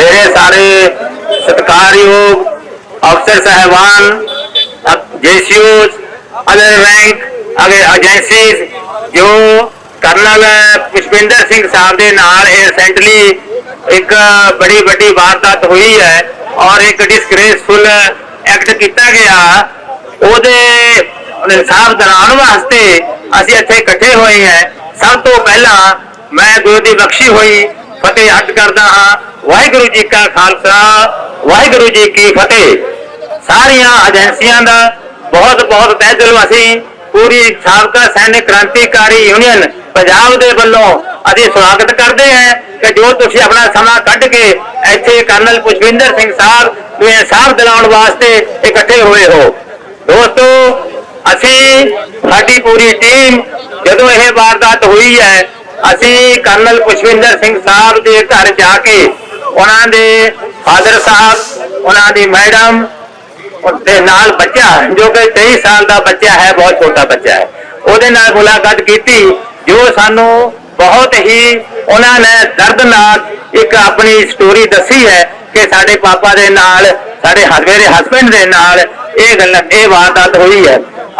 ਮੇਰੇ ਸਾਰੇ ਸਤਿਕਾਰਯੋਗ ਅਫਸਰ ਸਾਹਿਬਾਨ ਜੇਸੀਓਸ ਅਦਰ ਰੈਂਕ ਅਗੇ ਏਜੰਸੀਜ਼ ਜੋ ਕਰਨਲ ਪੁਸ਼ਪਿੰਦਰ ਸਿੰਘ ਸਾਹਿਬ ਦੇ ਨਾਲ ਇਹ ਰੀਸੈਂਟਲੀ ਇੱਕ ਬੜੀ ਵੱਡੀ ਵਾਰਦਾਤ ਹੋਈ ਹੈ ਔਰ ਇੱਕ ਡਿਸਗ੍ਰੇਸਫੁਲ ਐਕਟ ਕੀਤਾ ਗਿਆ ਉਹਦੇ ਇਨਸਾਫ ਦਿਲਾਉਣ ਵਾਸਤੇ ਅਸੀਂ ਇੱਥੇ ਇਕੱਠੇ ਹੋਏ ਹਾਂ ਸਭ ਤੋਂ ਪਹਿਲਾਂ ਮੈਂ ਗੁਰੂ ਦੀ ਬਖਸ਼ੀ ਹੋਈ ਫਤਿਹ ਅੱਜ ਕਰਦਾ ਹਾਂ। ਵਾਹਿਗੁਰੂ ਜੀ ਕਾ ਖਾਲਸਾ, ਵਾਹਿਗੁਰੂ ਜੀ ਕੀ ਫਤਿਹ। ਸਾਰੀਆਂ ਏਜੰਸੀਆਂ ਦਾ ਬਹੁਤ ਬਹੁਤ ਤਹਿ ਦਿਲੋਂ ਅਸੀਂ ਪੂਰੀ ਸਾਬਕਾ ਸੈਨਿਕ ਕ੍ਰਾਂਤੀਕਾਰੀ ਯੂਨੀਅਨ ਪੰਜਾਬ ਦੇ ਵੱਲੋਂ ਅਸੀਂ ਸਵਾਗਤ ਕਰਦੇ ਹਾਂ ਕਿ ਜੋ ਤੁਸੀਂ ਆਪਣਾ ਸਮਾਂ ਕੱਢ ਕੇ ਇੱਥੇ ਕਰਨਲ ਪੁਸ਼ਪਿੰਦਰ ਸਿੰਘ ਸਾਹਿਬ ਨੂੰ ਇਨਸਾਫ ਦਿਲਾਉਣ ਵਾਸਤੇ ਇਕੱਠੇ ਹੋਏ ਹੋ। ਦੋਸਤੋ, ਅਸੀਂ ਸਾਡੀ ਪੂਰੀ ਟੀਮ ਜਦੋਂ ਇਹ ਵਾਰਦਾਤ ਹੋਈ ਹੈ ਅਸੀਂ ਕਰਨਲ ਪੁਸ਼ਵਿੰਦਰ ਸਿੰਘ ਸਾਹਿਬ ਦੇ ਘਰ ਜਾ ਕੇ ਉਹਨਾਂ ਦੇ ਫਾਦਰ ਸਾਹਿਬ, ਉਹਨਾਂ ਦੀ ਮੈਡਮ ਦੇ ਨਾਲ ਬੱਚਾ ਜੋ ਕਿ 23 ਸਾਲ ਦਾ ਬੱਚਾ ਹੈ, ਬਹੁਤ ਛੋਟਾ ਬੱਚਾ ਹੈ। ਉਹਦੇ ਨਾਲ ਮੁਲਾਕਾਤ ਕੀਤੀ, ਜੋ ਸਾਨੂੰ ਬਹੁਤ ਹੀ ਉਹਨਾਂ ਨੇ ਦਰਦਨਾਕ ਇੱਕ ਆਪਣੀ ਸਟੋਰੀ ਦੱਸੀ ਹੈ ਕਿ ਸਾਡੇ ਪਾਪਾ ਦੇ ਨਾਲ, ਸਾਡੇ ਹ- ਮੇਰੇ ਹਸਬੰਡ ਦੇ ਨਾਲ ਇਹ ਗੱਲ, ਇਹ ਵਾਰਦਾਤ ਹੋਈ ਹੈ।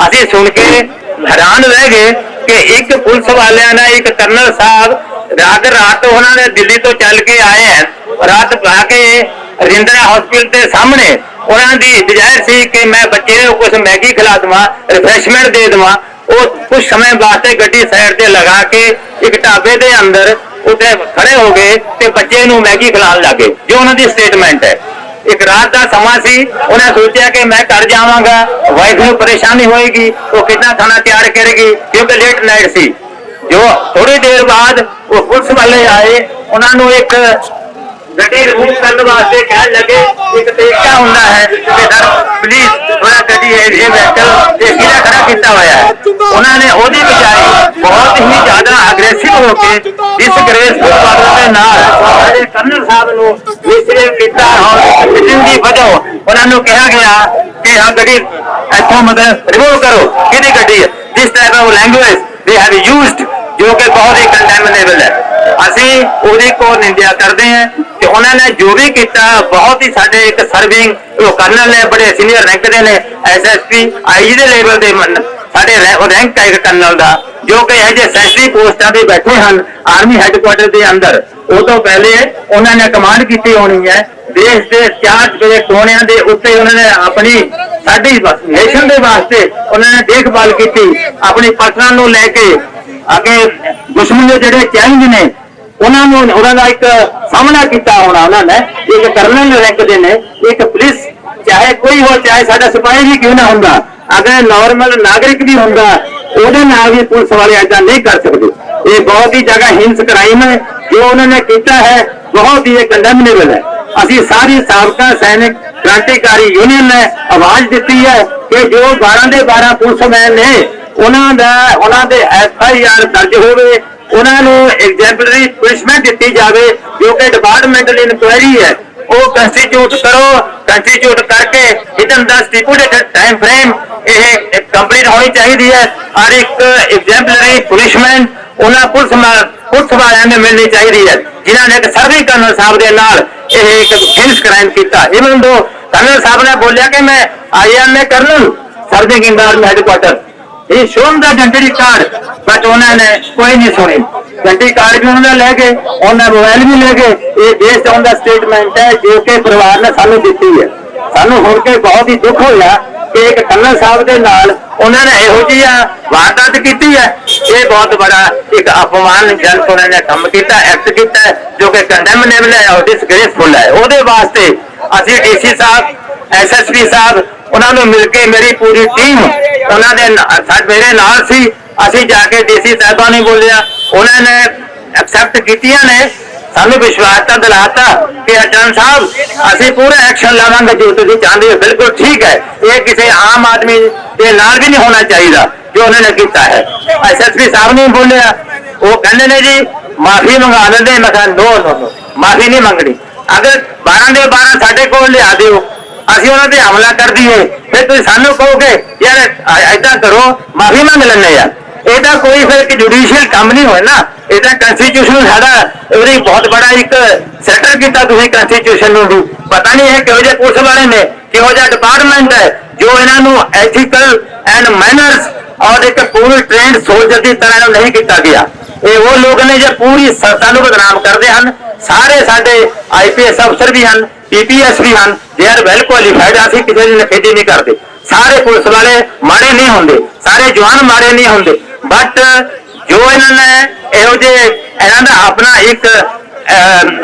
ਅਸੀਂ ਸੁਣ ਕੇ ਹੈਰਾਨ ਰਹਿ ਗਏ ਕਿ ਇੱਕ ਪੁਲਿਸ ਵਾਲਿਆਂ ਨੇ ਇੱਕ ਕਰਨਲ ਸਾਹਿਬ ਰਾਤ ਰਾਤ ਉਹਨਾਂ ਨੇ ਦਿੱਲੀ ਤੋਂ ਚੱਲ ਕੇ ਆਏ ਹਨ ਰਾਤ ਆ ਕੇ ਰਿੰਦਰਾ ਹਸਪੀਟਲ ਦੇ ਸਾਹਮਣੇ ਉਹਨਾਂ ਦੀ ਡਿਜ਼ਾਇਰ ਸੀ ਕਿ ਮੈਂ ਬੱਚੇ ਨੂੰ ਕੁਝ ਮੈਗੀ ਖਿਲਾ ਦਵਾਂ ਰਿਫਰੈਸ਼ਮੈਂਟ ਦੇ ਦਵਾਂ। ਉਹ ਕੁਝ ਸਮੇਂ ਵਾਸਤੇ ਗੱਡੀ ਸਾਈਡ ਤੇ ਲਗਾ ਕੇ ਇੱਕ ਢਾਬੇ ਦੇ ਅੰਦਰ ਉੱਥੇ ਖੜੇ ਹੋ ਗਏ ਤੇ ਬੱਚੇ ਨੂੰ ਮੈਗੀ ਖਿਲਾਉਣ ਲੱਗੇ, ਜੋ ਉਹਨਾਂ ਦੀ ਸਟੇਟਮੈਂਟ ਹੈ। ਇੱਕ ਰਾਤ ਦਾ ਸਮਾਂ ਸੀ, ਉਹਨੇ ਸੋਚਿਆ ਕਿ ਮੈਂ ਘਰ ਜਾਵਾਂਗਾ ਵਾਈਫ ਨੂੰ ਪਰੇਸ਼ਾਨੀ ਹੋਏਗੀ, ਉਹ ਕਿੰਨਾ ਖਾਣਾ ਤਿਆਰ ਕਰੇਗੀ ਕਿਉਂਕਿ ਲੇਟ ਨਾਈਟ ਸੀ। ਜੋ ਥੋੜੀ ਦੇਰ ਬਾਅਦ ਉਹ ਪੁਲਿਸ ਵਾਲੇ ਆਏ, ਉਹਨਾਂ ਨੂੰ ਇੱਕ ਗੱਡੀ ਰਿਮੂਵ ਕਰਨ ਵਾਸਤੇ ਕਹਿਣ ਲੱਗੇ, ਇੱਕ ਤਰੀਕਾ ਹੁੰਦਾ ਹੈ ਕਿ ਸਰ ਪਲੀਜ਼ ਥੋੜਾ ਗੱਡੀ ਇਹ ਇਹ ਵਹੀਕਲ ਤੇ ਕਿਹੜਾ ਖੜਾ ਕੀਤਾ ਹੋਇਆ ਹੈ। ਉਹਨਾਂ ਨੇ ਉਹਦੀ ਬਜਾਏ ਬਹੁਤ ਹੀ ਜ਼ਿਆਦਾ ਅਗਰੈਸਿਵ ਹੋ ਕੇ ਇਸ ਗ੍ਰੇਸਫੁਲ ਬਾਦਲ ਦੇ ਨਾਲ ਸਾਡੇ ਕਰਨਲ ਸਾਹਿਬ ਨੂੰ ਮਿਸਰੀਵ ਕੀਤਾ ਔਰ ਜਿੰਨ ਦੀ ਉਹਨਾਂ ਨੂੰ ਕਿਹਾ ਗਿਆ ਕਿ ਆ ਗੱਡੀ ਇੱਥੋਂ ਮਤਲਬ ਰਿਮੂਵ ਕਰੋ, ਕਿਹਦੀ ਗੱਡੀ ਹੈ? ਜਿਸ type of language they have used ਜੋ ਕਿ ਬਹੁਤ ਹੀ ਕੰਡੈਮਨੇਬਲ ਹੈ। ਅਸੀਂ ਉਹਦੀ ਕੋ ਨਿੰਦਿਆ ਕਰਦੇ ਹਾਂ। ਉਹਨਾਂ ਨੇ ਜੋ ਵੀ ਕੀਤਾ, ਬਹੁਤ ਹੀ ਸਾਡੇ ਇੱਕ ਸਰਵਿੰਗ ਉਹ ਕਰਨਲ ਨੇ, ਬੜੇ ਸੀਨੀਅਰ ਰੈਂਕ ਦੇ ਨੇ ਐਸਐਸਪੀ ਆਈਜੀ ਦੇ ਲੈਵਲ ਦੇ ਮਨ- ਸਾਡੇ ਰੈ- ਰੈਂਕ ਹੈ ਕਰਨਲ ਦਾ, ਜੋ ਕਿ ਇਹ ਜੇ ਸੈਕਟਰੀ ਪੋਸਟਾਂ ਤੇ ਬੈਠੇ ਹਨ ਆਰਮੀ ਹੈੱਡਕੁਆਟਰ ਦੇ ਅੰਦਰ। ਉਹ ਤੋਂ ਪਹਿਲੇ ਉਹਨਾਂ ਨੇ ਕਮਾਂਡ ਕੀਤੀ ਹੋਣੀ ਹੈ, ਦੇਸ਼ ਦੇ ਚਾਰ ਜਿਹੜੇ ਟੋਣਿਆਂ ਦੇ ਉੱਤੇ ਉਹਨਾਂ ਨੇ ਆਪਣੀ ਸਾਡੀ ਨੇਸ਼ਨ ਦੇ ਵਾਸਤੇ ਉਹਨਾਂ ਨੇ ਦੇਖਭਾਲ ਕੀਤੀ, ਆਪਣੀ ਪਰਸਨਲ ਨੂੰ ਲੈ ਕੇ, ਅੱਗੇ ਦੁਸ਼ਮਣ ਦੇ ਜਿਹੜੇ ਚੈਲੰਜ ਨੇ ਉਹਨਾਂ ਨੂੰ, ਉਹਨਾਂ ਦਾ ਇੱਕ ਸਾਹਮਣਾ ਕੀਤਾ ਹੋਣਾ ਉਹਨਾਂ ਨੇ ਇੱਕ ਕਰਨਲ ਰੈਂਕ ਦੇ ਨੇ ਇੱਕ ਪੁਲਿਸ, ਚਾਹੇ ਕੋਈ ਹੋ ਚਾਹੇ ਸਾਡਾ ਸਿਪਾਹੀ ਵੀ ਕਿਉਂ ਨਾ ਹੁੰਦਾ, ਅਗਰ ਨਾਰਮਲ ਨਾਗਰਿਕ ਵੀ ਹੁੰਦਾ, ਉਹਦੇ ਨਾਲ ਵੀ ਪੁਲਿਸ ਵਾਲੇ ਐਦਾਂ ਨਹੀਂ ਕਰ ਸਕਦੇ। ਇਹ ਬਹੁਤ ਹੀ ਜਗ੍ਹਾ ਹਿੰਸ ਕ੍ਰਾਈਮ ਹੈ, ਜੋ ਉਹਨਾਂ ਨੇ ਕੀਤਾ ਹੈ, ਬਹੁਤ ਹੀ ਕੰਡੈਮਨੇਬਲ ਹੈ। ਅਸੀਂ ਸਾਰੀ ਸਾਬਕਾ ਸੈਨਿਕ ਕ੍ਰਾਂਤੀਕਾਰੀ ਯੂਨੀਅਨ ਨੇ ਆਵਾਜ਼ ਦਿੱਤੀ ਹੈ ਕਿ ਜੋ 12 ਦੇ 12 ਪੁਲਿਸਮੈਨ ਨੇ, ਉਹਨਾਂ ਦਾ, ਉਹਨਾਂ ਦੇ ਐਫ ਆਈ ਆਰ ਦਰਜ ਹੋਵੇ ਉਹਨਾਂ ਨੂੰ ਐਗਜ਼ੈਂਪਲਰੀ ਪਨਿਸ਼ਮੈਂਟ ਦਿੱਤੀ ਜਾਵੇ, ਜੋ ਕਿ ਡਿਪਾਰਟਮੈਂਟਲ ਇਨਕੁਆਇਰੀ ਹੈ, ਉਹ ਕੰਸਟੀਟਿਊਟ ਕਰੋ ਕੰਸਟੀਟਿਊਟ ਕਰਕੇ within the stipulated time frame ਇਹ ਕੰਪਲੀਟ ਹੋਣੀ ਚਾਹੀਦੀ ਹੈ ਔਰ ਇੱਕ ਐਗਜ਼ੈਂਪਲਰੀ ਪਨਿਸ਼ਮੈਂਟ ਉਹਨਾਂ ਪੁਲਿਸ ਮਾ- ਪੁਲਿਸ ਵਾਲਿਆਂ ਨੂੰ ਮਿਲਣੀ ਚਾਹੀਦੀ ਹੈ, ਜਿਨ੍ਹਾਂ ਨੇ ਇੱਕ ਸਰਵਿੰਗ ਕਰਨਲ ਸਾਹਿਬ ਦੇ ਨਾਲ ਇਹ ਇੱਕ ਫਿਨਿਸ਼ ਕ੍ਰਾਈਮ ਕੀਤਾ। ਇਵਨ ਦੋ ਕਰਨਲ ਸਾਹਿਬ ਨੇ ਬੋਲਿਆ ਕਿ ਮੈਂ I am a colonel serving in headquarter ਇਹ ਸ਼ੋਨ ਦਾ ਆਇਡੈਂਟੀ ਕਾਰਡ ਬਟ ਉਹਨਾਂ ਨੇ ਕੋਈ ਨਹੀਂ ਸੁਣੀ। ਆਇਡੈਂਟੀ ਕਾਰਡ ਵੀ ਉਹਨਾਂ ਦਾ ਲੈ ਗਏ, ਉਹਨਾਂ ਮੋਬਾਈਲ ਵੀ ਲੈ ਗਏ। ਇਹ ਬੇਸਡ ਔਨ ਦਾ ਸਟੇਟਮੈਂਟ ਹੈ, ਜੋ ਕਿ ਪਰਿਵਾਰ ਨੇ ਸਾਨੂੰ ਦਿੱਤੀ ਹੈ। ਸਾਨੂੰ ਹੁਣ ਕੇ ਬਹੁਤ ਹੀ ਦੁੱਖ ਹੋਇਆ ਕਿ ਇੱਕ ਕੰਨਲ ਸਾਹਿਬ ਦੇ ਨਾਲ ਉਹਨਾਂ ਨੇ ਇਹੋ ਜਿਹਾ ਵਾਰਦਾਤ ਕੀਤੀ ਹੈ। ਇਹ ਬਹੁਤ ਬੜਾ ਇੱਕ ਅਪਮਾਨਜਨਕ ਉਹਨਾਂ ਨੇ ਕੰਮ ਕੀਤਾ ਐਕਟ ਕੀਤਾ ਜੋ ਕਿ ਕੰਡੈਮਨੇਬਲ ਹੈ, ਔਰ ਡਿਸਗ੍ਰੇਸਫੁਲ ਹੈ। ਉਹਦੇ ਵਾਸਤੇ ਅਸੀਂ ਡੀਸੀ ਸਾਹਿਬ ਐਸਐਸਪੀ ਸਾਹਿਬ, ਉਹਨਾਂ ਨੂੰ ਮਿਲ ਕੇ ਮੇਰੀ ਪੂਰੀ ਟੀਮ ਉਹਨਾਂ ਦੇ ਨਾ- ਮੇਰੇ ਨਾਲ ਸੀ। ਅਸੀਂ ਜਾ ਕੇ ਡੀਸੀ ਸਾਹਿਬਾਂ ਨੇ ਬੋਲਿਆ। ਉਹਨਾਂ ਨੇ ਐਕਸੈਪਟ ਕੀਤੀਆਂ ਨੇ। ਸਾਨੂੰ ਵਿਸ਼ਵਾਸ ਤਾਂ ਦਿਲਾਤਾ ਕਿ ਅਜਨ ਸਾਹਿਬ, ਅਸੀਂ ਪੂਰਾ ਐਕਸ਼ਨ ਲਵਾਂਗੇ ਜੋ ਤੁਸੀਂ ਚਾਹੁੰਦੇ ਹੋ। ਬਿਲਕੁਲ ਠੀਕ ਹੈ। ਇਹ ਕਿਸੇ ਆਮ ਆਦਮੀ ਦੇ ਨਾਲ ਵੀ ਨਹੀਂ ਹੋਣਾ ਚਾਹੀਦਾ ਜੋ ਉਹਨਾਂ ਨੇ ਕੀਤਾ ਹੈ। ਐਸਐਸਪੀ ਸਾਹਿਬ ਨੇ ਬੋਲਿਆ। ਉਹ ਕਹਿੰਦੇ ਨੇ ਜੀ, ਮਾਫੀ ਮੰਗਾ ਲੈਂਦੇ ਮੈਂ ਕਿਹਾ, ਨੋ ਨੋ ਮਾਫੀ ਨਹੀਂ ਮੰਗਣੀ। ਅਗਰ 12 ਦੇ 12 ਸਾਡੇ ਕੋਲ ਲਿਆ ਦਿਓ ਅਸੀਂ ਉਹਨਾਂ ਤੇ ਹਮਲਾ ਕਰ ਦਈਏ। ਫਿਰ ਤੁਸੀਂ ਸਾਨੂੰ ਕਹੋਗੇ, ਯਾਰ ਐਦਾਂ ਕਰੋ, ਮਾਫੀ ਮੰਗ ਲੈਣੇ ਯਾਰ ਇਹ ਕੋਈ ਫਿਰ ਕਿ ਜੁਡੀਸ਼ੀਅਲ ਕੰਮ ਨਹੀਂ ਹੋਇਆ ਨਾ। ਇਹਦਾ ਕਨਸਟੀਟਿਊਸ਼ਨ ਸਾਡਾ, ਉਹਦੀ ਬਹੁਤ ਬੜਾ ਇੱਕ ਸੈਟਲ ਕੀਤਾ ਤੁਸੀਂ ਕਨਸਟੀਟਿਊਸ਼ਨ ਨੂੰ ਵੀ। ਪਤਾ ਨਹੀਂ ਇਹ ਕਿਹੋ ਜਿਹੇ ਪੁਲਿਸ ਵਾਲੇ ਨੇ, ਕਿਹੋ ਜਿਹਾ ਡਿਪਾਰਟਮੈਂਟ ਹੈ, ਜੋ ਇਹਨਾਂ ਨੂੰ ਐਥੀਕਲ ਐਂਡ ਮੈਨਰਸ ਔਰ ਇੱਕ ਪੂਰੀ ਟ੍ਰੇਨਡ ਸੋਲਜਰ ਦੀ ਤਰ੍ਹਾਂ ਇਹਨੂੰ ਨਹੀਂ ਕੀਤਾ ਗਿਆ। ਇਹ ਉਹ ਲੋਕ ਨੇ ਜੇ ਪੂਰੀ ਸੰਸਥਾ ਨੂੰ ਬਦਨਾਮ ਕਰਦੇ ਹਨ। ਸਾਰੇ ਸਾਡੇ ਆਈਪੀਐਸ ਅਫਸਰ ਵੀ ਹਨ ਪੀਪੀਐਸ ਵੀ ਹਨ ਦੇ ਆਰ ਵੈਲ ਕੁਆਲੀਫਾਈਡ ਅਸੀਂ ਕਿਸੇ ਦੀ ਨਖੇਦੀ ਨਹੀਂ ਕਰਦੇ। ਸਾਰੇ ਪੁਲਿਸ ਵਾਲੇ ਮਾੜੇ ਨਹੀਂ ਹੁੰਦੇ, ਸਾਰੇ ਜਵਾਨ ਮਾੜੇ ਨਹੀਂ ਹੁੰਦੇ। ਬਟ ਜੋ ਇਹਨਾਂ ਨੇ ਇਹੋ ਜਿਹੇ, ਇਹਨਾਂ ਦਾ ਆਪਣਾ ਇੱਕ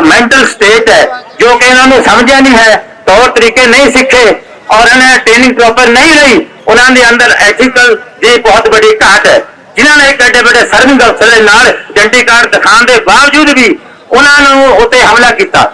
ਮੈਂਟਲ ਸਟੇਟ ਹੈ, ਜੋ ਕਿ ਇਹਨਾਂ ਨੂੰ ਸਮਝਿਆ ਨਹੀਂ ਹੈ, ਤੌਰ ਤਰੀਕੇ ਨਹੀਂ ਸਿੱਖੇ, ਔਰ ਇਹਨਾਂ ਨੇ ਟ੍ਰੇਨਿੰਗ ਪ੍ਰੋਪਰ ਨਹੀਂ ਲਈ, ਉਹਨਾਂ ਦੇ ਅੰਦਰ ਐਥੀਕਲ ਦੀ ਬਹੁਤ ਵੱਡੀ ਘਾਟ ਹੈ। ਜਿਨ੍ਹਾਂ ਨੇ ਇੱਕ ਐਡੇ ਵੱਡੇ ਸਰਵਿੰਗ ਅਫਸਰ ਦੇ ਨਾਲ ਆਇਡੈਂਟੀ ਕਾਰਡ ਦਿਖਾਉਣ ਦੇ ਬਾਵਜੂਦ ਵੀ ਉਹਨਾਂ ਨੂੰ ਉੱਤੇ ਹਮਲਾ ਕੀਤਾ।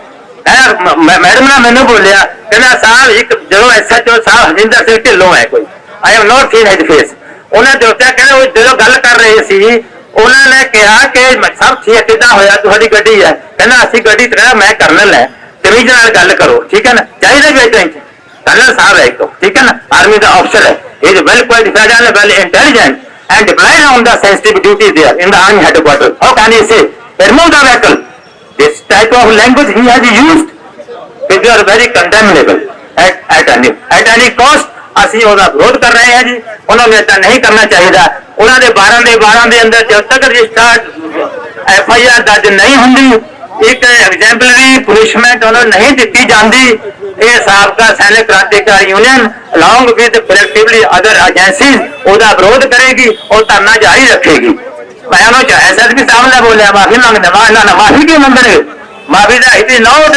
ਮੈਡਮ ਨੇ ਮੈਨੂੰ ਬੋਲਿਆ ਕਹਿੰਦਾ ਸਾਹਿਬ ਇੱਕ ਜਦੋਂ ਐਸਐਚਓ ਸਾਹਿਬ ਹਰਿੰਦਰ ਸਿੰਘ ਢਿੱਲੋਂ ਹੈ ਕੋਈ। I have not seen his face ਉਹਨਾਂ ਦੇ ਕਹਿੰਦੇ ਉਹ ਜਦੋਂ ਗੱਲ ਕਰ ਰਹੇ ਸੀ ਉਹਨਾਂ ਨੇ ਕਿਹਾ ਕਿ ਸਭ ਠੀਕ ਕਿੱਦਾਂ ਹੋਇਆ ਤੁਹਾਡੀ ਗੱਡੀ ਹੈ। ਕਹਿੰਦਾ ਅਸੀਂ ਗੱਡੀ ਤੇ ਮੈਂ ਕਰਨਲ ਹੈ। ਤਮੀਜ਼ ਨਾਲ ਗੱਲ ਕਰੋ ਠੀਕ ਹੈ ਨਾ? ਚਾਹੀਦਾ ਵੀ ਕਰਨਲ ਸਾਹਿਬ ਹੈ ਇੱਕ ਠੀਕ ਹੈ ਨਾ? ਆਰਮੀ ਦਾ ਅਫਸਰ ਹੈ। ਇਹ well qualified and well intelligent and deployed on the sensitive duties there in the army headquarters. How can you say, remove the vehicle? This type of language he has used, which are very condemnable at, at any, at any cost. ਅਸੀਂ ਉਹਦਾ ਵਿਰੋਧ ਕਰ ਰਹੇ ਹਾਂ ਜੀ। ਉਹਨਾਂ ਨੂੰ ਏਦਾਂ ਨਹੀਂ ਕਰਨਾ ਚਾਹੀਦਾ। ਉਹਨਾਂ ਦੇ 12 ਦੇ 12 ਦੇ ਅੰਦਰ ਜਦ ਤੱਕ ਰਜਿਸਟਰਡ ਐਫ ਆਈ ਆਰ ਦਰਜ ਨਹੀਂ ਹੁੰਦੀ ਇੱਕ ਐਗਜ਼ੈਂਪਲਰੀ ਪੁਨਿਸ਼ਮੈਂਟ ਉਹਨਾਂ ਨਹੀਂ ਦਿੱਤੀ ਜਾਂਦੀ। ਇਹ ਸਾਬਕਾ ਸੈਨਿਕ ਕ੍ਰਾਂਤੀਕਾਰੀ union along with collectively other agencies ਉਹਦਾ ਵਿਰੋਧ ਕਰੇਗੀ ਉਹ ਧਰਨਾ ਜਾਰੀ ਰੱਖੇਗੀ। ਮੈਂ ਉਹਨੂੰ ਐਸਐਸਪੀ ਸਾਹਿਬ ਨੇ ਬੋਲਿਆ, ਮਾਫੀ ਮੰਗਦਾ ਮੈਂ ਇਹਨਾਂ ਨੇ ਮਾਫੀ ਕਿਉਂ ਮੰਗਣੇ ਮਾਫੀ ਦਾ ਇਟ ਇਜ਼ ਨਾਟ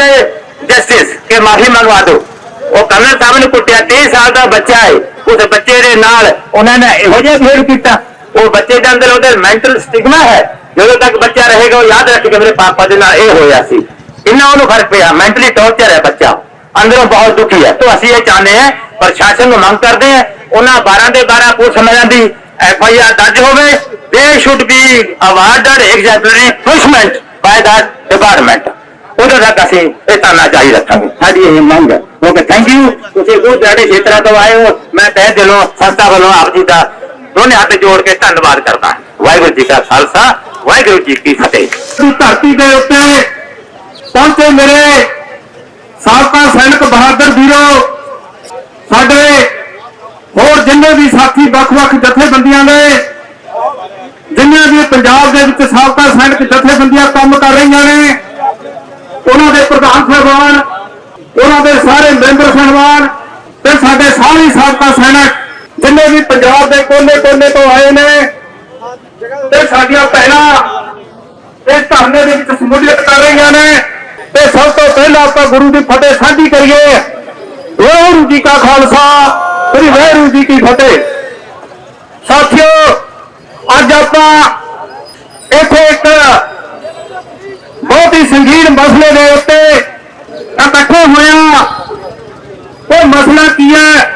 ਜਸਟਿਸ ਕਿ ਮਾਫੀ ਮੰਗਵਾ ਦਿਓ। ਉਹ ਕਰਨਲ ਸਾਹਿਬ ਨੇ ਕੁੱਟਿਆ 23 ਸਾਲ ਦਾ ਬੱਚਾ ਹੈ ਉਸ ਬੱਚੇ ਦੇ ਨਾਲ ਉਹਨਾਂ ਨੇ ਇਹੋ ਜਿਹਾ ਬਿਹੇਵ ਕੀਤਾ। ਉਹ ਬੱਚੇ ਦੇ ਅੰਦਰ ਉਹਦਾ ਮੈਂਟਲ ਸਟਿਗਮਾ ਹੈ, ਜਦੋਂ ਤੱਕ ਬੱਚਾ ਰਹੇਗਾ, ਉਹ ਯਾਦ ਰੱਖੇਗਾ ਮੇਰੇ ਪਾਪਾ ਦੇ ਨਾਲ ਇਹ ਹੋਇਆ ਸੀ। ਇਹਨਾਂ ਉਹਨੂੰ ਫ਼ਰਕ ਪਿਆ ਮੈਂਟਲੀ ਟੌਰਚਰ ਹੈ ਬੱਚਾ। ਅੰਦਰੋਂ ਬਹੁਤ ਦੁਖੀ ਹੈ। ਤਾਂ ਅਸੀਂ ਇਹ ਚਾਹੁੰਦੇ ਹਾਂ, ਪ੍ਰਸ਼ਾਸਨ ਨੂੰ ਮੰਗ ਕਰਦੇ ਹਾਂ, ਉਹਨਾਂ 12 ਦੇ 12 ਪੁਲਿਸ ਸਮਝਾਂ ਦੀ ਐਫ ਆਈ ਆਰ ਦਰਜ ਹੋਵੇ they should be awarded exemplary punishment by that department ਉਦੋਂ ਤੱਕ ਅਸੀਂ ਇਹ ਧਰਨਾ ਜਾਰੀ ਰੱਖਾਂਗੇ। ਸਾਡੀ ਇਹ ਮੰਗ ਹੈ। ਓਕੇ ਥੈਂਕ ਯੂ ਤੁਸੀਂ ਬਹੁਤ ਸਾਡੇ ਖੇਤਰਾਂ ਤੋਂ ਆਏ ਹੋ। ਮੈਂ ਤਹਿ ਦਿਲੋਂ, ਸੰਸਥਾ ਵੱਲੋਂ ਆਪ ਜੀ ਦਾ ਦੋਨੇ ਹੱਥ ਜੋੜ ਕੇ ਧੰਨਵਾਦ ਕਰਦਾ ਵਾਹਿਗੁਰੂ ਜੀ ਕਾ ਖਾਲਸਾ, ਵਾਹਿਗੁਰੂ ਜੀ ਕੀ ਫਤਿਹ। ਦੀ ਧਰਤੀ ਦੇ ਉੱਤੇ ਪਹੁੰਚੇ ਮੇਰੇ ਸਾਬਕਾ ਸੈਨਿਕ ਬਹਾਦਰ ਵੀਰੋ, ਸਾਡੇ ਹੋਰ ਜਿੰਨੇ ਵੀ ਸਾਥੀ ਵੱਖ-ਵੱਖ ਜਥੇਬੰਦੀਆਂ ਦੇ ਜਿੰਨੇ ਵੀ ਪੰਜਾਬ ਦੇ ਵਿੱਚ ਸਾਬਕਾ ਜਥੇਬੰਦੀਆਂ ਕੰਮ ਕਰ ਰਹੀਆਂ ਨੇ। ਉਹਨਾਂ ਦੇ ਪ੍ਰਧਾਨ ਸਾਹਿਬਾਨ, ਉਹਨਾਂ ਦੇ ਸਾਰੇ ਮੈਂਬਰ ਸਾਹਿਬਾਨ ਤੇ ਸਾਡੇ ਸਾਰੇ ਸਾਬਕਾ ਸੈਨਿਕ ਜਿੰਨੇ ਵੀ ਪੰਜਾਬ ਦੇ ਕੋਨੇ-ਕੋਨੇ ਤੋਂ ਆਏ ਨੇ ਤੇ ਸਾਡੀਆਂ ਭੈਣਾਂ ਇਸ ਧਰਨੇ ਦੇ ਵਿੱਚ ਸਮੂਲੀਅਤ ਕਰ ਰਹੀਆਂ ਨੇ। ਤੇ ਸਭ ਤੋਂ ਪਹਿਲਾਂ ਆਪਾਂ ਗੁਰੂ ਦੀ ਫਤਿਹ ਸਾਂਝੀ ਕਰੀਏ। ਵਾਹਿਗੁਰੂ ਜੀ ਕਾ ਖਾਲਸਾ, ਸ੍ਰੀ ਵਾਹਿਗੁਰੂ ਜੀ ਕੀ ਫਤਿਹ। ਸਾਥੀਓ, ਅੱਜ ਆਪਾਂ ਇੱਥੇ ਇੱਕ ਬਹੁਤ ਹੀ ਸੰਗੀਨ ਮਸਲੇ ਦੇ ਉੱਤੇ ਇਕੱਠੇ ਹੋਇਆ। ਹਾਂ ਉਹ ਮਸਲਾ ਕੀ ਹੈ?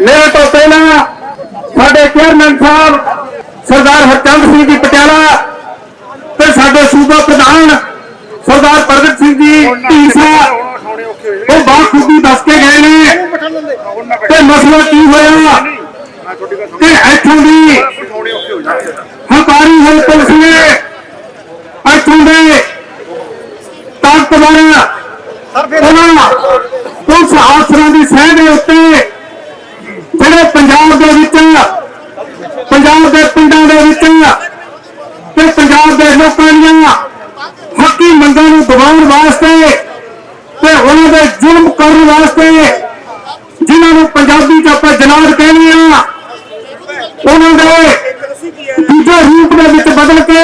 ਮੇਰੇ ਤੋਂ ਪਹਿਲਾਂ ਸਾਡੇ ਚੇਅਰਮੈਨ ਸਾਹਿਬ ਸਰਦਾਰ ਹਰਚੰਦ ਸਿੰਘ ਜੀ ਪਟਿਆਲਾ ਤੇ ਸਾਡੇ ਸੂਬਾ ਪ੍ਰਧਾਨ ਸਰਦਾਰ ਪ੍ਰਗਟ ਸਿੰਘ ਜੀ ਢੀਸਾ ਉਹ ਬਾਖੂਬੀ ਦੱਸ ਕੇ ਗਏ ਨੇ ਤੇ ਮਸਲਾ ਕੀ ਹੋਇਆ ਕਿ ਇੱਥੋਂ ਦੀ ਹਕਾਰੀ ਹੋਈ ਪੁਲਿਸ ਨੇ ਇੱਥੋਂ ਦੇ ਤਾਕਤਵਰ ਉਹਨਾਂ ਪੁਲਿਸ ਆਫਸਰਾਂ ਦੀ ਸਹਿ ਦੇ ਉੱਤੇ ਜਿਹੜੇ ਪੰਜਾਬ ਦੇ ਵਿੱਚ ਪੰਜਾਬ ਦੇ ਪਿੰਡਾਂ ਦੇ ਵਿੱਚ ਤੇ ਪੰਜਾਬ ਲੋਕਾਂ ਦੀਆਂ ਹੱਕੀ ਮੰਗਾਂ ਨੂੰ ਦਬਾਉਣ ਵਾਸਤੇ ਤੇ ਉਹਨਾਂ ਦੇ ਜ਼ੁਲਮ ਕਰਨ ਵਾਸਤੇ ਜਿਨ੍ਹਾਂ ਨੂੰ ਪੰਜਾਬੀ ਚ ਆਪਾਂ ਜਨਾਬ ਕਹਿੰਦੇ ਆ ਉਹਨਾਂ ਦੇ ਦੂਜੇ ਰੂਪ ਦੇ ਵਿੱਚ ਬਦਲ ਕੇ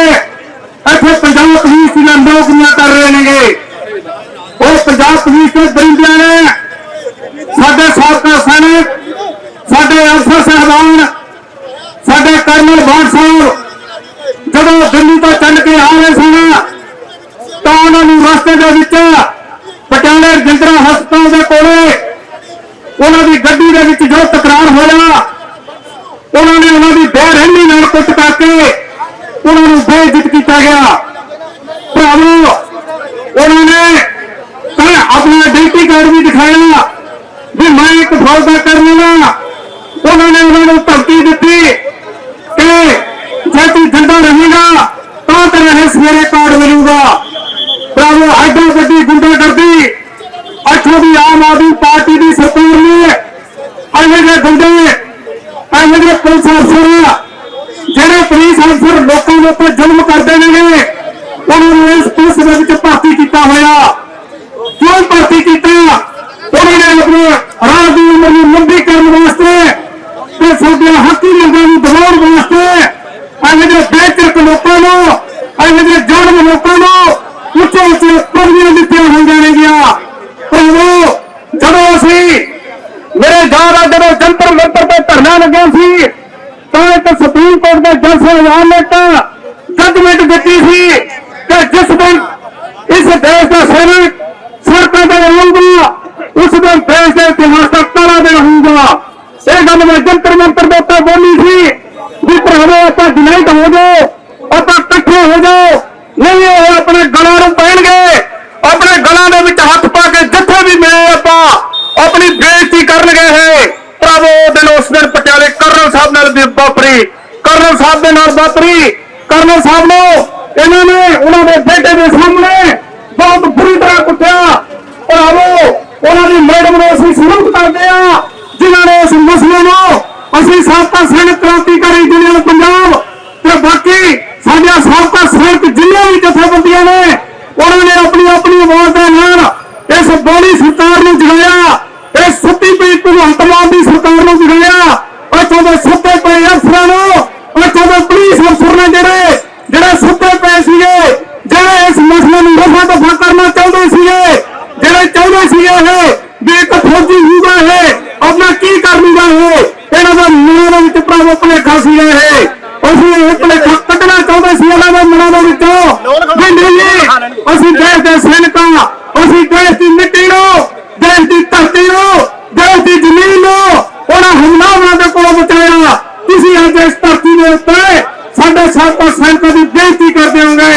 ਸਾਡੀਆਂ ਹੱਕੀ ਮੰਗਾਂ ਨੂੰ ਦਬਾਉਣ ਵਾਸਤੇ jantar-jantar ਅਸੀਂ ਸਾਬਕਾ ਸੈਨਿਕ ਕ੍ਰਾਂਤੀਕਾਰੀ ਯੂਨੀਅਨ ਪੰਜਾਬ ਤੇ ਬਾਕੀ ਸਾਡੀਆਂ ਸਾਬਕਾ ਸੈਨਿਕ ਜਿੰਨੀਆਂ ਵੀ ਜਥੇਬੰਦੀਆਂ ਨੇ, ਉਹਨਾਂ ਨੇ ਆਪਣੀ ਆਪਣੀ ਆਵਾਜ਼ ਦੇ ਨਾਲ ਇਸ ਬੋਲੀ ਸਰਕਾਰ ਨੂੰ ਜਗਾਇਆ ਇਹ ਸੁੱਤੀ ਪਈ ਭਗਵੰਤ ਮਾਨ ਦੀ ਸਰਕਾਰ ਨੂੰ ਜਗਾਇਆ। ਇੱਥੋਂ ਦੇ ਸੁੱਤੇ ਪਏ ਅਫਸਰਾਂ ਨੂੰ, ਇੱਥੋਂ ਦੇ ਪੁਲਿਸ ਅਫਸਰ ਨੇ ਜਿਹੜੇ ਜਿਹੜੇ ਸੁੱਤੇ ਪਏ ਸੀਗੇ, ਜਿਹੜੇ ਇਸ ਮਸਲੇ ਨੂੰ ਰਫਾ ਦਫਾ ਕਰਨਾ ਚਾਹੁੰਦੇ ਸੀਗੇ, ਜਿਹੜੇ ਚਾਹੁੰਦੇ ਸੀਗੇ ਇਹ ਵੀ ਇੱਕ ਫੌਜੀ ਹੋਊਗਾ ਇਹ ਆਪਣਾ ਕੀ ਕਰ ਲੂਗਾ ਇਹ ਇਹਨਾਂ ਦਾ ਮਨਾਂ ਦੇ ਵਿੱਚ ਭਰਾਵੋ ਭੁਲੇਖਾ ਸੀਗਾ ਇਹ ਅਸੀਂ ਇਹ ਭੁਲੇਖਾ ਕੱਢਣਾ ਚਾਹੁੰਦੇ ਸੀ, ਇਹਨਾਂ ਦੇ ਮਨਾਂ ਦੇ ਵਿੱਚੋਂ। ਵੀ ਨਹੀਂ ਅਸੀਂ ਦੇਸ਼ ਦੇ ਸੈਨਿਕਾਂ, ਅਸੀਂ ਦੇਸ਼ ਦੀ ਮਿੱਟੀ ਨੂੰ ਦੇਸ਼ ਦੀ ਧਰਤੀ ਨੂੰ ਦੇਸ਼ ਦੀ ਜ਼ਮੀਨ ਨੂੰ, ਉਹਨਾਂ ਹਮਲਾਵਰਾਂ ਦੇ ਕੋਲੋਂ ਬਚਾਇਆ। ਤੁਸੀਂ ਅੱਜ ਇਸ ਧਰਤੀ ਦੇ ਉੱਤੇ ਸਾਡੇ ਸਾਬਕਾ ਸੈਨਿਕਾਂ ਦੀ ਬੇਇੱਜ਼ਤੀ ਕਰਦੇ ਹੋਗੇ।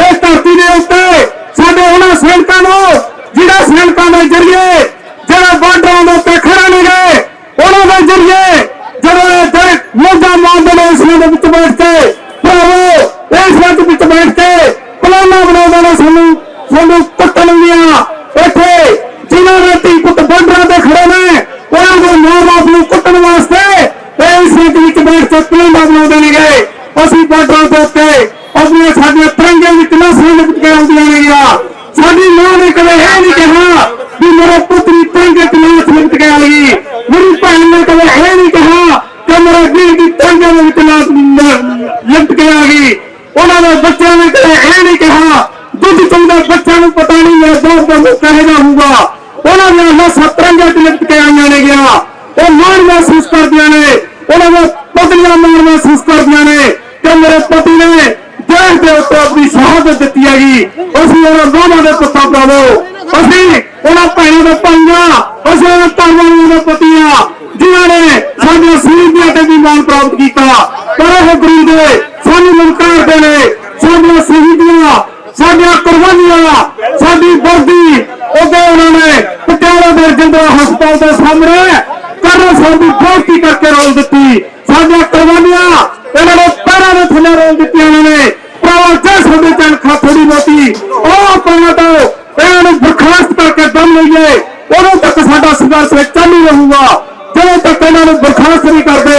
ਇਸ ਧਰਤੀ ਦੇ ਉੱਤੇ ਸਾਡੇ ਉਹਨਾਂ ਸੈਨਿਕ down the ਦੇਸ਼ ਦੇ ਉੱਤੇ ਆਪਣੀ ਸ਼ਹਾਦਤ ਦਿੱਤੀ ਹੈਗੀ। ਅਸੀਂ ਉਹਨਾਂ ਦੋਵਾਂ ਦੇ ਪੁੱਤਾਂ ਭਰਾਵੋ, ਅਸੀਂ ਉਹਨਾਂ ਭੈਣਾਂ ਦੇ ਭਾਈਆਂ, ਅਸੀਂ ਉਹਨਾਂ ਧਰਮਾਂ ਦੇ ਪਤੀਆਂ ਜਿਨ੍ਹਾਂ ਨੇ ਸਾਡੇ ਸ਼ਹੀਦੀਆਂ ਤੇ ਵੀ ਮਾਣ ਪ੍ਰਾਪਤ ਕੀਤਾ। ਪਰ ਉਹ ਗੁਰੂ ਸਾਨੂੰ ਲਲਕਾਰਦੇ ਨੇ ਸਾਡੀਆਂ ਸ਼ਹੀਦੀਆਂ, ਸਾਡੀਆਂ ਕੁਰਬਾਨੀਆਂ, ਸਾਡੀ ਵਰਦੀ, ਉਹਦੇ ਉਹਨਾਂ ਨੇ ਪਟਿਆਲਾ ਦੇ ਜਿੰਦਰਾ ਹਸਪਤਾਲ ਦੇ ਸਾਹਮਣੇ ਕਰਨਲ ਸਾਡੀ ਦੀ ਬੇਇੱਜ਼ਤੀ ਕਰਕੇ ਰੋਲ ਦਿੱਤੀ। ਸਾਡੀਆਂ ਕੁਰਬਾਨੀਆਂ ਇਹਨਾਂ ਨੇ ਪੈਰਾਂ ਦੇ ਥੱਲੇ ਰੋਲ ਦਿੱਤੀਆਂ ਸਾਡਾ ਸੰਘਰਸ਼ ਚਾਲੂ ਰਹੂਗਾ। ਜਦੋਂ ਤੱਕ ਇਹਨਾਂ ਨੂੰ ਬਰਖਾਸਤ ਨਹੀਂ ਕਰਦੇ,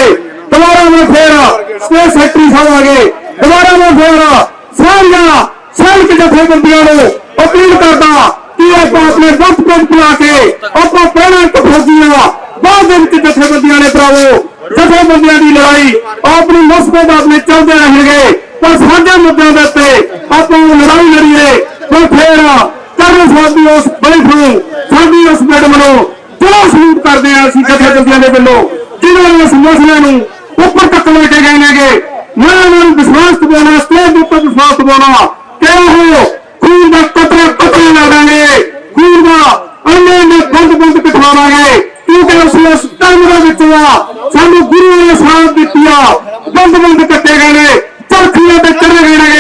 ਦੁਬਾਰਾ ਮੈਂ ਫੇਰ ਸਟੇਟ ਸੈਕਟਰੀ ਸਾਹਿਬ ਆ ਦੁਬਾਰਾ ਮੈਂ ਫੇਰ ਸਾਰੀਆਂ ਸੈਨਿਕ ਜਥੇਬੰਦੀਆਂ ਨੂੰ ਅਪੀਲ ਕਰਦਾ ਕਿ ਆਪਾਂ ਆਪਣੇ ਵਕਤ ਕੋਲ ਬੁਲਾ ਕੇ ਆਪਾਂ ਪਹਿਲਾਂ ਇੱਕ ਫੌਜੀਆਂ, ਬਾਅਦ ਦੇ ਵਿੱਚ ਜਥੇਬੰਦੀਆਂ ਨੇ ਭਰਾਵੋ, ਜਥੇਬੰਦੀਆਂ ਦੀ ਲੜਾਈ ਆਪਣੀ ਮਸਬਤ ਆਪਣੇ ਚੱਲਦੇ ਰਹਿਣਗੇ ਪਰ ਸਾਡੇ ਮੁੱਦਿਆਂ ਦੇ ਉੱਤੇ ਆਪਾਂ ਲੜਾਈ ਲੜੀਏ ਪਰ ਫੇਰ ਕਰਨ ਸਾਹਿਬ ਦੀ ਉਸ ਬੈਠ ਨੂੰ ਸਾਡੀ ਉਸ ਮੈਡਮ ਨੂੰ ਦਿਲੋਂ ਸਲੂਟ ਕਰਦੇ ਆ ਅਸੀਂ ਜਥੇਬੰਦੀਆਂ ਦੇ ਵੱਲੋਂ ਜਿਨ੍ਹਾਂ ਨੇ ਇਸ ਮਸਲੇ ਨੂੰ ਉੱਪਰ ਤੱਕ ਲੈ ਕੇ ਗਏ ਨੇਗੇ ਮੈਂ ਉਹਨਾਂ ਨੂੰ ਵਿਸ਼ਵਾਸ ਦਿਵਾਉਣਾ ਸਟੇਜ ਦੇ ਉੱਤੇ ਵਿਸ਼ਵਾਸ ਦਿਵਾਉਣਾ ਕਿ ਉਹ ਖੂਨ ਦਾ ਕਤਰਾ ਕਤਰਾ ਲੜਾਂਗੇ ਖੂਨ ਦਾ ਅੰਨੇ ਨੇ ਬੰਦ ਬੰਦ ਕਟਵਾਵਾਂਗੇ ਕਿਉਂਕਿ ਅਸੀਂ ਉਸ ਟਾਈਮ ਸਾਨੂੰ ਗੁਰੂਆਂ ਨੇ ਸਾਥ ਦਿੱਤੀ ਆ ਬੰਦ ਬੰਦ ਕੱਟੇ ਗਏ ਨੇ। ਚਰਖੀਆਂ ਤੇ ਚੜੇ ਗਏ ਨੇ।